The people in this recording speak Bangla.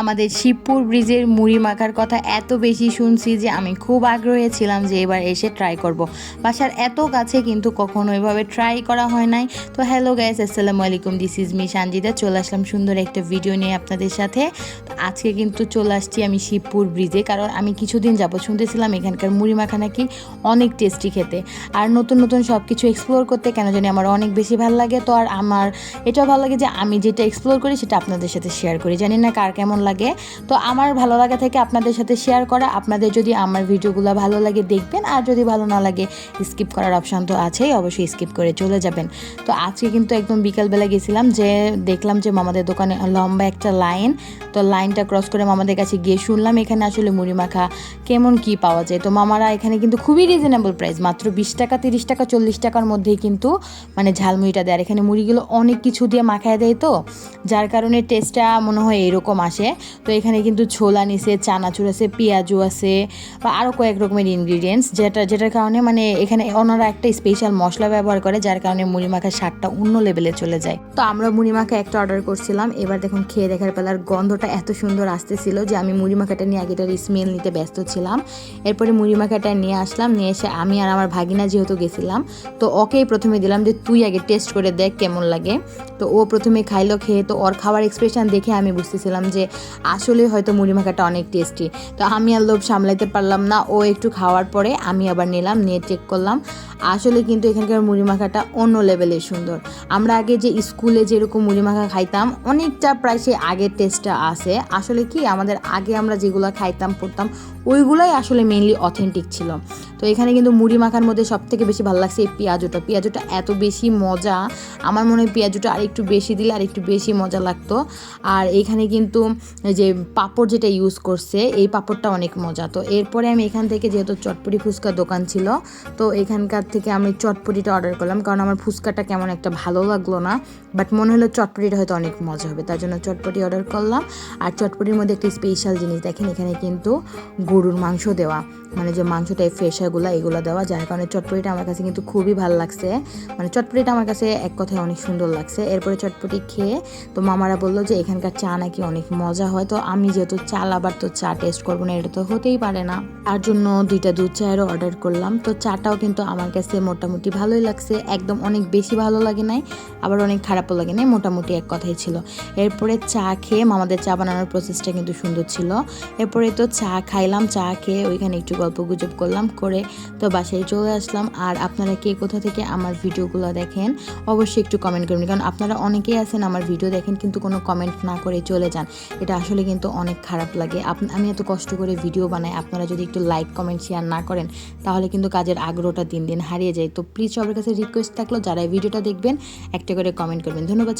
আমাদের শিবপুর ব্রিজের মুড়ি মাখার কথা এত বেশি শুনছি যে আমি খুব আগ্রহী ছিলাম যে এবার এসে ট্রাই করব। বাসার এত কাছে কিন্তু কখনো এভাবে ট্রাই করা হয় নাই। তো হ্যালো গাইস আসসালামু আলাইকুম দিস ইজ মি সানজিদা। চলে আসলাম সুন্দর একটা ভিডিও নিয়ে আপনাদের সাথে। আজকে কিন্তু চলে আসছি আমি শিবপুর ব্রিজে, কারণ আমি কিছুদিন যাব শুনতেছিলাম এখানকার মুড়ি মাখা নাকি অনেক টেস্টি খেতে। আর নতুন নতুন সব কিছু এক্সপ্লোর করতে কেন জানি আমার অনেক বেশি ভালো লাগে। তো আর আমার এটাও ভালো লাগে যে আমি যেটা এক্সপ্লোর করি সেটা আপনাদের সাথে শেয়ার করি। জানি না কার কেমন লাগে। তো আমার ভালো লাগা থেকে আপনাদের সাথে শেয়ার করা। আপনাদের যদি আমার ভিডিওগুলো ভালো লাগে দেখবেন, আর যদি ভালো না লাগে স্কিপ করার অপশান তো আছেই, অবশ্যই স্কিপ করে চলে যাবেন। তো আজকে কিন্তু একদম বিকালবেলা গেছিলাম যে দেখলাম যে মামাদের দোকানে লম্বা একটা লাইন তো লাইনটা ক্রস করে মামাদের কাছে গিয়ে শুনলাম, এখানে আসলে মুড়ি মাখা কেমন কি পাওয়া যায়। তো মামারা এখানে কিন্তু খুবই রিজনেবল প্রাইস মাত্র বিশ টাকা, তিরিশ টাকা, চল্লিশ টাকার মধ্যেই কিন্তু মানে ঝালমুড়িটা দেয়। আর এখানে মুড়িগুলো অনেক কিছু দিয়ে মাখায় দেয় তো, যার কারণে টেস্টটা মনে হয় এরকম আসে। তো এখানে কিন্তু ছোলা নিছে, চানাচুর আছে পেঁয়াজু আছে, বা আরও কয়েক রকমের ইনগ্রিডিয়েন্টস যেটা, যেটার কারণে মানে এখানে ওনারা একটা স্পেশাল মশলা ব্যবহার করে, যার কারণে মুড়ি মাখার স্বাদটা অন্য লেভেলে চলে যায়। তো আমরা মুড়ি মাখা একটা অর্ডার করছিলাম, এবার দেখুন খেয়ে দেখার পেলার গন্ধটা এত সুন্দর আসতেছিল যে আমি মুড়ি মাখাটা নিয়ে আগেটার স্মেল নিতে ব্যস্ত ছিলাম। এরপরে মুড়ি মাখাটা নিয়ে আসলাম, নিয়ে এসে আমি আর আমার ভাগিনা যেহেতু গেছিলাম, তো ওকেই প্রথমে দিলাম যে তুই আগে টেস্ট করে দেখ কেমন লাগে। তো ও প্রথমে খাইলো, খেয়ে তো ওর খাওয়ার এক্সপ্রেশন দেখে আমি বুঝতেছিলাম যে আসলে হয়তো মুড়ি মাখাটা অনেক টেস্টি তো আমি আর লোভ সামলাইতে পারলাম না, ও একটু খাওয়ার পরে আমি আবার নিলাম, নিয়ে চেক করলাম। আসলে কিন্তু এখানকার মুড়ি মাখাটা অন্য লেভেলের সুন্দর। আমরা আগে যে স্কুলে যেরকম মুড়ি মাখা খাইতাম, অনেকটা প্রায় সেই আগের টেস্টটা আসে আসলে কি, আমাদের আগে আমরা যেগুলো খাইতাম, পড়তাম, ওইগুলোই আসলে মেনলি অথেন্টিক ছিল। তো এখানে কিন্তু মুড়ি মাখার মধ্যে সব থেকে বেশি ভালো লাগছে এই পেঁয়াজুটা। পেঁয়াজুটা এত বেশি মজা। আমার মনে হয় পেঁয়াজুটা আর একটু বেশি দিলে আর একটু বেশি মজা লাগতো। আর এখানে কিন্তু যে পাঁপড় যেটা ইউজ করছে, এই পাঁপড়টা অনেক মজা। তো এরপরে আমি এখান থেকে যেহেতু চটপটি ফুচকার দোকান ছিল, তো এখানকার থেকে আমি চটপটিটা অর্ডার করলাম। কারণ আমার ফুচকাটা কেমন একটা ভালো লাগল না বাট মনে হলো চটপটিটা হয়তো অনেক মজা হবে। তার জন্য চটপটি অর্ডার করলাম। আর চটপটির মধ্যে একটি স্পেশাল জিনিস দেখেন, এখানে কিন্তু গরুর মাংস দেওয়া। মানে যে মাংসটা ফ্রেশাগুলো এগুলো দেওয়া যার কারণে চটপটিটা আমার কাছে কিন্তু খুবই ভালো লাগছে। মানে চটপটিটা আমার কাছে এক কথায় অনেক সুন্দর লাগছে। এরপরে চটপটি খেয়ে তো মামারা বলল যে, এখানকার চা নাকি অনেক মজা হয়। তো আমি যেহেতু চা আবার তো চা টেস্ট করব না, এটা তো হতেই পারে না। তার জন্য দুইটা দুধ চায়েরও অর্ডার করলাম। তো চাটাও কিন্তু আমার কাছে মোটামুটি ভালোই লাগছে। একদম অনেক বেশি ভালো লাগে নাই, আবার অনেক খারাপও লাগে নাই, মোটামুটি এক কথাই ছিল। এরপরে চা খেয়ে মামাদের চা বানানোর প্রসেসটা কিন্তু সুন্দর ছিল। এরপরে তো চা খাইলাম, চা খেয়ে ওইখানে একটু গল্প গুজব করলাম, করে তো বাসায় চলে আসলাম। আর আপনারা কে কোথা থেকে আমার ভিডিওগুলো দেখেন, অবশ্যই একটু কমেন্ট করবেন। কারণ আপনারা অনেকেই আছেন আমার ভিডিও দেখেন কিন্তু কোনো কমেন্ট না করে চলে যান। এটা আসলে কিন্তু অনেক খারাপ লাগে। আমি এত কষ্ট করে ভিডিও বানাই, আপনারা যদি একটু লাইক কমেন্ট শেয়ার না করেন, তাহলে কিন্তু কাজের আগ্রহটা দিন দিন হারিয়ে যায়। তো প্লিজ সবার কাছে রিকোয়েস্ট থাকল, যারা ভিডিওটা দেখবেন, একটা করে কমেন্ট করবেন। ধন্যবাদ